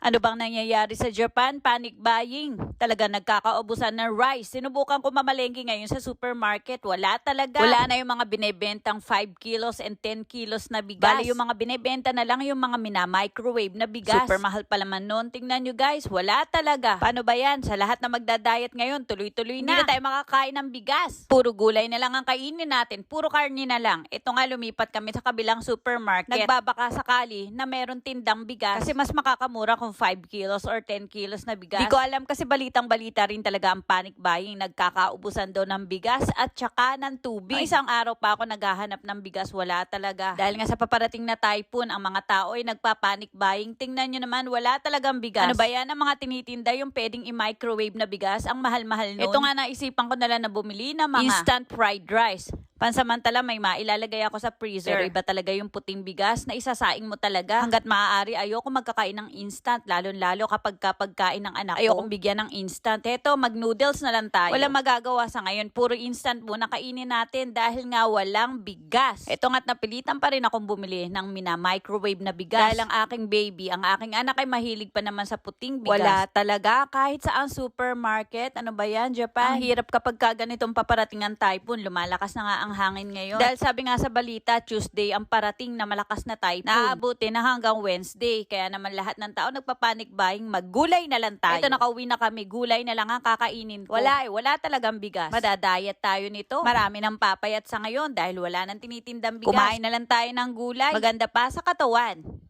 Ano bang nangyayari sa Japan? Panic buying. Talaga nagkakaubusan ng rice. Sinubukan ko mamalengke ngayon sa supermarket. Wala talaga. Wala na yung mga binebentang 5 kilos and 10 kilos na bigas. Bali yung mga binebenta na lang yung mga mina-microwave na bigas. Super mahal pa naman noon. Tingnan nyo guys, wala talaga. Paano ba yan? Sa lahat na magda-diet ngayon, tuloy-tuloy na. Hindi na tayo makakain ng bigas. Puro gulay na lang ang kainin natin. Puro karne na lang. Ito nga lumipat kami sa kabilang supermarket. Nagbabaka sakali na meron tindang bigas. Kasi mas makakamura kung 5 kilos or 10 kilos na bigas. Di ko alam kasi balitang balita rin talaga ang panic buying. Nagkakaubusan daw ng bigas at tsaka ng tubig. Ang isang araw pa ako naghahanap ng bigas, wala talaga. Dahil nga sa paparating na typhoon, ang mga tao ay nagpa-panic buying. Tingnan nyo naman, wala talagang bigas. Ano ba yan? Ang mga tinitinda yung pwedeng i-microwave na bigas, ang mahal-mahal nun. Ito nga naisipan ko na lang na bumili ng mga instant fried rice. Pansamantala may mailalagay ako sa freezer. Pero iba talaga yung puting bigas na isasaing mo talaga. Hanggat maaari ayoko magkakain ng instant. Lalo-lalo kapag kapagkain ng anak ko. Ayokong bigyan ng instant. Heto, mag-noodles na lang tayo. Wala magagawa sa ngayon. Puro instant muna kainin natin dahil nga walang bigas. Ito nga't napilitan pa rin akong bumili ng mina-microwave na bigas. Dahil ang aking baby, ang aking anak ay mahilig pa naman sa puting bigas. Wala talaga. Kahit sa ang supermarket. Ano ba yan, Japan? Ang hirap kapag ka ganitong paparating ang typhoon. Lumalakas na nga ang hangin ngayon. Dahil sabi nga sa balita, Tuesday ang parating na malakas na typhoon. Naaabuti na hanggang Wednesday. Kaya naman lahat ng tao nagpapanik buying, maggulay na lang tayo. Ito nakauwi na kami, gulay na lang ang kakainin ko. Wala eh, wala talagang bigas. Madadayat tayo nito. Marami nang papayat sa ngayon dahil wala nang tinitindang bigas. Kumain na lang tayo ng gulay. Maganda pa sa katawan.